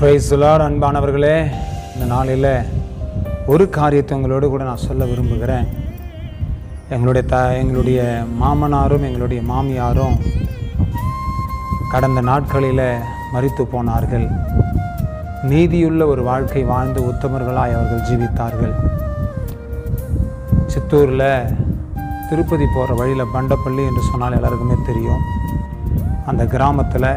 பிரைஸ்லார் அன்பானவர்களே. இந்த நாளில் ஒரு காரியத்தை உங்களோடு கூட நான் சொல்ல விரும்புகிறேன். எங்களுடைய த எங்களுடைய மாமனாரும் எங்களுடைய மாமியாரும் கடந்த நாட்களில் மறித்து போனார்கள். நீதியுள்ள ஒரு வாழ்க்கை வாழ்ந்து உத்தமர்களாய் அவர்கள் ஜீவித்தார்கள். சித்தூரில் திருப்பதி போகிற வழியில் பண்டப்பள்ளி என்று சொன்னால் எல்லாருக்குமே தெரியும். அந்த கிராமத்தில்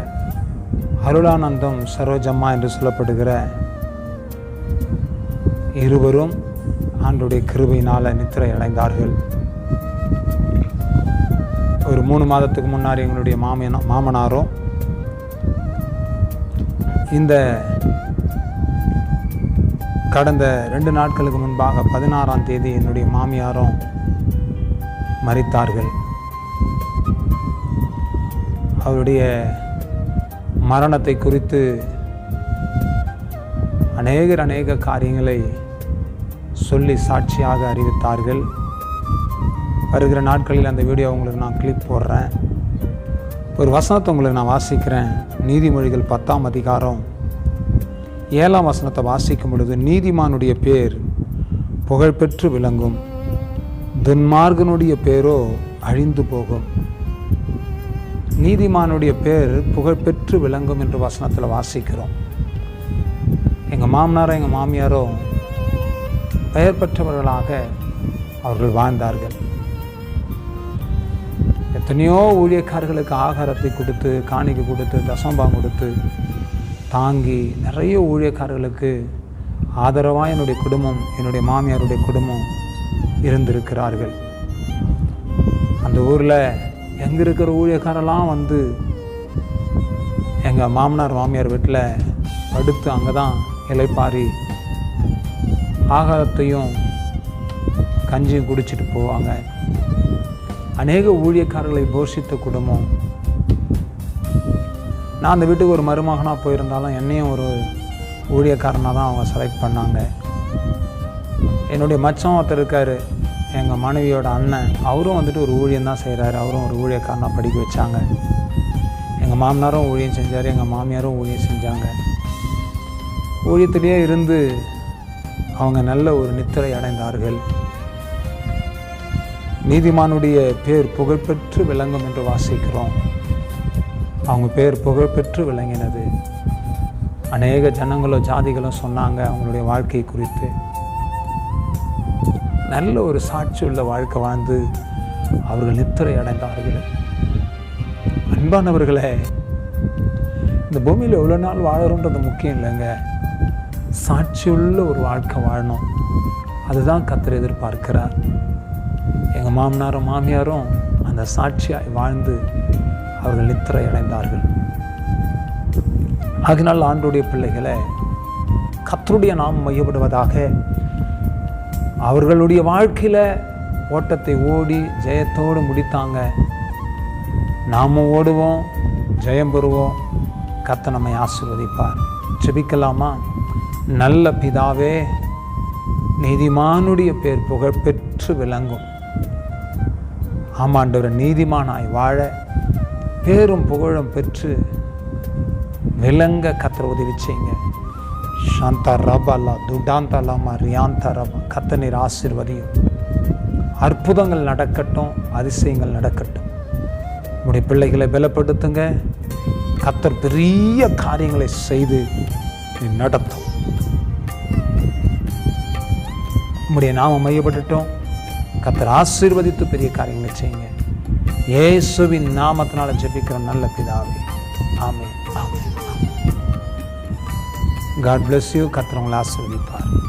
அருளானந்தம் சரோஜம்மா என்று சொல்லப்படுகிற இருவரும் ஆண்டுடைய கிருபையினால் நித்திரை அடைந்தார்கள் ஒரு மூணு மாதத்துக்கு முன்னாடி எங்களுடைய மாமியனா மாமனாரும் இந்த கடந்த ரெண்டு நாட்களுக்கு முன்பாக பதினாறாம் தேதி என்னுடைய மாமியாரும் மறித்தார்கள் அவருடைய மரணத்தை குறித்து அநேகர் அநேக காரியங்களை சொல்லி சாட்சியாக அறிவித்தார்கள். வருகிற நாட்களில் அந்த வீடியோ உங்களுக்கு நான் கிளிப் போடுறேன். ஒரு வசனத்தை உங்களுக்கு நான் வாசிக்கிறேன். நீதிமொழிகள் பத்தாம் அதிகாரம் ஏழாம் வசனத்தை வாசிக்கும் பொழுது நீதிமானுடைய பேர் புகழ்பெற்று விளங்கும். துன்மார்கனுடைய பேரோ அழிந்து போகும். நீதிமானுடைய பேர் புகழ்பெற்று விளங்கும் என்று வசனத்தில் வாசிக்கிறோம். எங்கள் மாமனாரோ எங்கள் மாமியாரோ பெயர் பெற்றவர்களாக அவர்கள் வாழ்ந்தார்கள். எத்தனையோ ஊழியக்காரர்களுக்கு ஆகாரத்தை கொடுத்து காணிக்கை கொடுத்து தசம்பாம் கொடுத்து தாங்கி நிறைய ஊழியக்காரர்களுக்கு ஆதரவாக என்னுடைய குடும்பம் என்னுடைய மாமியாருடைய குடும்பம் இருந்திருக்கிறார்கள். அந்த ஊரில் எங்கே இருக்கிற ஊழியக்காரெல்லாம் வந்து எங்கள் மாமனார் மாமியார் வீட்டில் படுத்து அங்கே தான் இலைப்பாரி ஆகாரத்தையும் கஞ்சியும் குடிச்சிட்டு போவாங்க. அநேக ஊழியக்காரர்களை போஷித்த குடும்பம். நான் அந்த வீட்டுக்கு ஒரு மருமகனாக போயிருந்தாலும் என்னையும் ஒரு ஊழியக்காரனாக தான் அவங்க செலக்ட் பண்ணாங்க. என்னுடைய மச்சம் ஒருத்தர் இருக்கார். எங்கள் மனைவியோட அண்ணன் அவரும் வந்துட்டு ஒரு ஊழியம் தான் செய்கிறாரு அவரும் ஒரு ஊழியக்காரனாக படிக்க வச்சாங்க. எங்கள் மாமனாரும் ஊழியம் செஞ்சார் எங்கள் மாமியாரும் ஊழியம் செஞ்சாங்க. ஊழியத்திலேயே இருந்து அவங்க நல்ல ஒரு நித்திரை அடைந்தார்கள். நீதிமானுடைய பேர் புகழ்பெற்று விளங்கும் என்று வாசிக்கிறோம். அவங்க பேர் புகழ்பெற்று விளங்கினது. அநேக ஜனங்களும் ஜாதிகளும் சொன்னாங்க அவங்களுடைய வாழ்க்கை குறித்து. நல்ல ஒரு சாட்சி உள்ள வாழ்க்கை வாழ்ந்து அவர்கள் நித்திரை அடைந்தார்கள். அன்பானவர்களே இந்த பூமியில் எவ்வளோ நாள் வாழறோன்றது முக்கியம் இல்லைங்க. சாட்சியுள்ள ஒரு வாழ்க்கை வாழணும். அதுதான் கத்தர் எதிர்பார்க்கிறார். எங்கள் மாமனாரும் மாமியாரும் அந்த சாட்சியாய் வாழ்ந்து அவர்கள் நித்திரை அடைந்தார்கள். அதனால் ஆண்டுடைய பிள்ளைகளை கத்தருடைய நாம் மையப்படுவதாக அவர்களுடைய வாழ்க்கையில் ஓட்டத்தை ஓடி ஜெயத்தோடு முடித்தாங்க. நாமும் ஓடுவோம் ஜெயம் பெறுவோம். கத்த நம்மை ஆசிர்வதிப்பார். ஜெபிக்கலாமா? நல்ல பிதாவே நீதிமானுடைய பேர் புகழ்பெற்று விளங்கும். ஆமாண்டவர் நீதிமானாய் வாழ பேரும் புகழும் பெற்று விளங்க கத்திர உதவி செய்யுங்க. சாந்தா ரபல்லா துடாந்தா லாமா ரியாந்தா ரபா கத்த நீர் ஆசிர்வதியும் அற்புதங்கள் நடக்கட்டும் அதிசயங்கள் நடக்கட்டும். உடைய பிள்ளைகளை பலப்படுத்துங்க. கத்தர் பெரிய காரியங்களை செய்து நடத்தும். உங்களுடைய நாம மையப்பட்டுட்டோம். கத்தர் ஆசீர்வதித்து பெரிய காரியங்களை செய்யுங்க. இயேசுவின் நாமத்தினால ஜெபிக்கிற நல்ல பிதாவே. Amen amen God bless you கத்திரவங்களை உங்களை